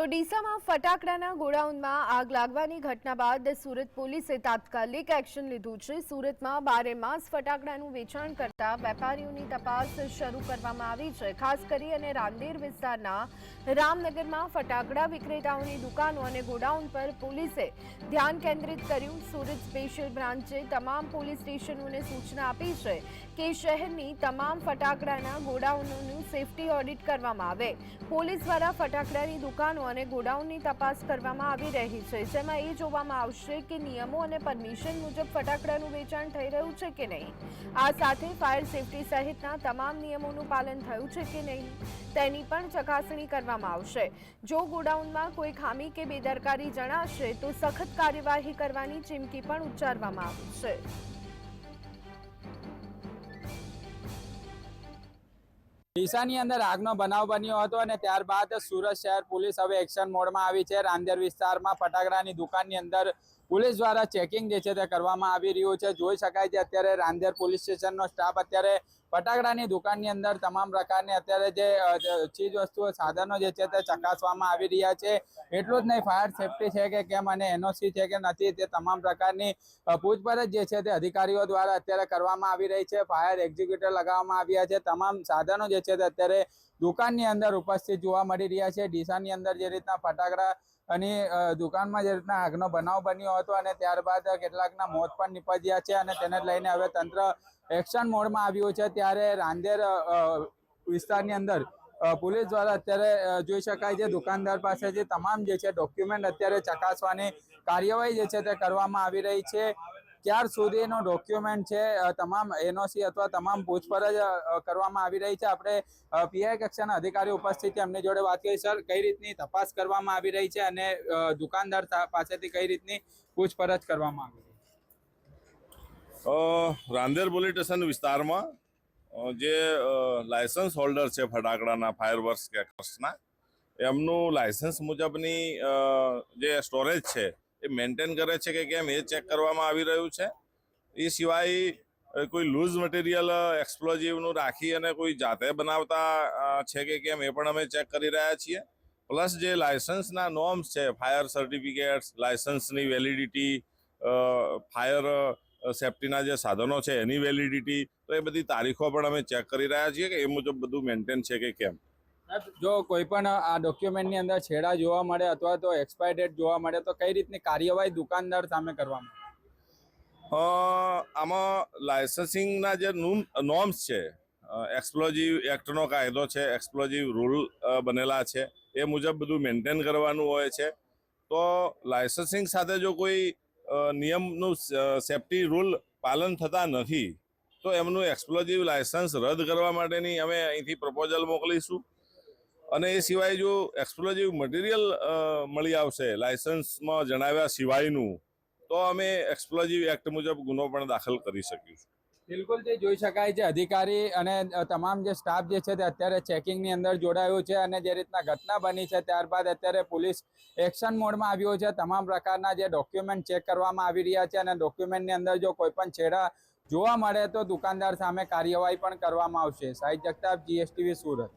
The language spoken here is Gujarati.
તો ડીસામાં ફટાકડાના ગોડાઉનમાં આગ લાગવાની ઘટના બાદ સુરત પોલીસે તાત્કાલિક એક્શન લીધું છે. સુરતમાં બારે માસ ફટાકડાનું વેચાણ કરતા વેપારીઓની તપાસ શરૂ કરવામાં આવી છે. ખાસ કરી અને રાંદેર વિસ્તારના રામનગરમાં ફટાકડા વિક્રેતાઓની દુકાનો અને ગોડાઉન પર પોલીસે ધ્યાન કેન્દ્રિત કર્યું. સુરત સ્પેશિયલ બ્રાન્ચે તમામ પોલીસ સ્ટેશનોને સૂચના આપી છે કે શહેરની તમામ ફટાકડાના ગોડાઉનોનું સેફટી ઓડિટ કરવામાં આવે. પોલીસ દ્વારા ફટાકડાની દુકાનો અને ગોડાઉનની તપાસ કરવામાં આવી રહી છે, જેમાં એ જોવામાં આવશે કે નિયમો અને પરમિશન મુજબ ફટાકડાનું વેચાણ થઈ રહ્યું છે કે નહીં. આ સાથે ફાયર સેફટી સહિતના તમામ નિયમોનું પાલન થયું છે કે નહીં, તેની પણ ચકાસણી કરવામાં આવશે. જો ગોડાઉનમાં કોઈ ખામી કે બેદરકારી જણાશે, તો સખત કાર્યવાહી કરવાની ચીમકી પણ ઉચ્ચારવામાં આવી છે. ડીસાની અંદર આગનો બનાવ બન્યો હતો અને ત્યારબાદ સુરત શહેર પોલીસ હવે એક્શન મોડમાં આવી છે. રાંદેર વિસ્તારમાં ફટાકડાની દુકાનની અંદર પોલીસ દ્વારા ચેકિંગ જે છે તે કરવામાં આવી રહ્યું છે. જોઈ શકાય છે અત્યારે રાંદેર પોલીસ સ્ટેશનનો સ્ટાફ અત્યારે ફટાકડાની દુકાનની અંદર તમામ પ્રકારની અત્યારે જે ચીજ વસ્તુઓ, સાધનો જે છે તે ચકાસવામાં આવી રહ્યા છે. એટલું જ નહીં, ફાયર સેફટી છે કે કેમ અને એનઓસી છે કે નથી, તે તમામ પ્રકારની પૂછપરછ જે છે તે અધિકારીઓ દ્વારા અત્યારે કરવામાં આવી રહી છે. ફાયર એક્ઝિક્યુટર લગાવવામાં આવ્યા છે. તમામ સાધનો જે છે તે અત્યારે દુકાનની અંદર ઉપસ્થિત જોવા મળી રહ્યા છે. ડીસાની અંદર જે રીતના ફટાકડા અને દુકાનમાં જે રીતના આગનો બનાવ બન્યો હતો અને ત્યારબાદ કેટલાકના મોત પણ નીપજ્યા છે અને તેને લઈને હવે તંત્ર એક્શન મોડમાં આવ્યું છે, ત્યારે રાંદેર વિસ્તારની અંદર પોલીસ દ્વારા અત્યારે જોઈ શકાય છે, દુકાનદાર પાસે જે તમામ જે છે, ડોક્યુમેન્ટ અત્યારે ચકાસવાની કાર્યવાહી જે છે તે કરવામાં આવી રહી છે. ક્યાર સુધીનો ડોક્યુમેન્ટ છે તમામ એનઓસી અથવા તમામ પૂછપરછ કરવામાં આવી રહી છે. આપણે પીઆઈ કક્ષાના અધિકારી ઉપસ્થિત છે, એમની જોડે વાત કરી, સર, કઈ રીતની તપાસ કરવામાં આવી રહી છે? અને દુકાનદાર પાસેથી કઈ રીતની પૂછપરછ કરવામાં આવી રાંદેર પોલીસ સ્ટેશન વિસ્તારમાં જે લાયસન્સ હોલ્ડર છે ફટાકડાના ફાયર ફાયરવર્ક્સ કેકર્સના એમનું લાયસન્સ મુજબની જે સ્ટોરેજ છે, એ મેન્ટેન કરે છે કે કેમ એ ચેક કરવામાં આવી રહ્યું છે. એ સિવાય કોઈ લૂઝ મટીરિયલ એક્સપ્લોઝિવનું રાખી અને કોઈ જાતે બનાવતા છે કે કેમ એ પણ અમે ચેક કરી રહ્યા છીએ. પ્લસ જે લાયસન્સના નોર્મ્સ છે, ફાયર સર્ટિફિકેટ્સ, લાયસન્સની વેલિડિટી ફાયર સેફટીના જે સાધનો છે એની વેલિડિટી તો એ બધી તારીખો પણ અમે ચેક કરી રહ્યા છીએ કે એ મુજબ બધું મેન્ટેન છે કે કેમ. જો કોઈ પણ આ ડોક્યુમેન્ટની અંદર છેડા જોવા મળે અથવા તો એક્સપાયર ડેટ જોવા મળે તો કઈ રીતની કાર્યવાહી દુકાનદાર સામે કરવામાં આમાં લાયસન્સિંગના જે નોર્મ્સ છે એક્સપ્લોજીવ એક્ટનો કાયદો છે એક્સપ્લોજીવ રૂલ બનેલા છે એ મુજબ બધું મેન્ટેન કરવાનું હોય છે. તો લાયસન્સિંગ સાથે જો કોઈ નિયમનું સેફટી રૂલ પાલન થતા નથી. તો એમનું એક્સપ્લોઝિવ લાયસન્સ રદ કરવા માટેની અમે અહીંથી પ્રપોઝલ મોકલીશું. અને એ સિવાય જો એક્સપ્લોઝિવ મટીરિયલ મળી આવશે લાયસન્સમાં જણાવ્યા સિવાયનું, તો અમે એક્સપ્લોઝિવ એક્ટ મુજબ ગુનો પણ દાખલ કરી શકીશું. બિલકુલ જે જોઈ શકાય છે. અધિકારી અને તમામ જે સ્ટાફ જે છે તે અત્યારે ચેકિંગની અંદર જોડાયું છે અને જે રીતના ઘટના બની છે ત્યારબાદ અત્યારે પોલીસ એક્શન મોડમાં આવ્યો છે. તમામ પ્રકારના જે ડોક્યુમેન્ટ ચેક કરવામાં આવી રહ્યા છે અને ડોક્યુમેન્ટની અંદર જો કોઈ પણ છેડા જોવા મળે તો દુકાનદાર સામે કાર્યવાહી પણ કરવામાં આવશે. સાહિત જગતાપ, જીએસટીવી સુરત.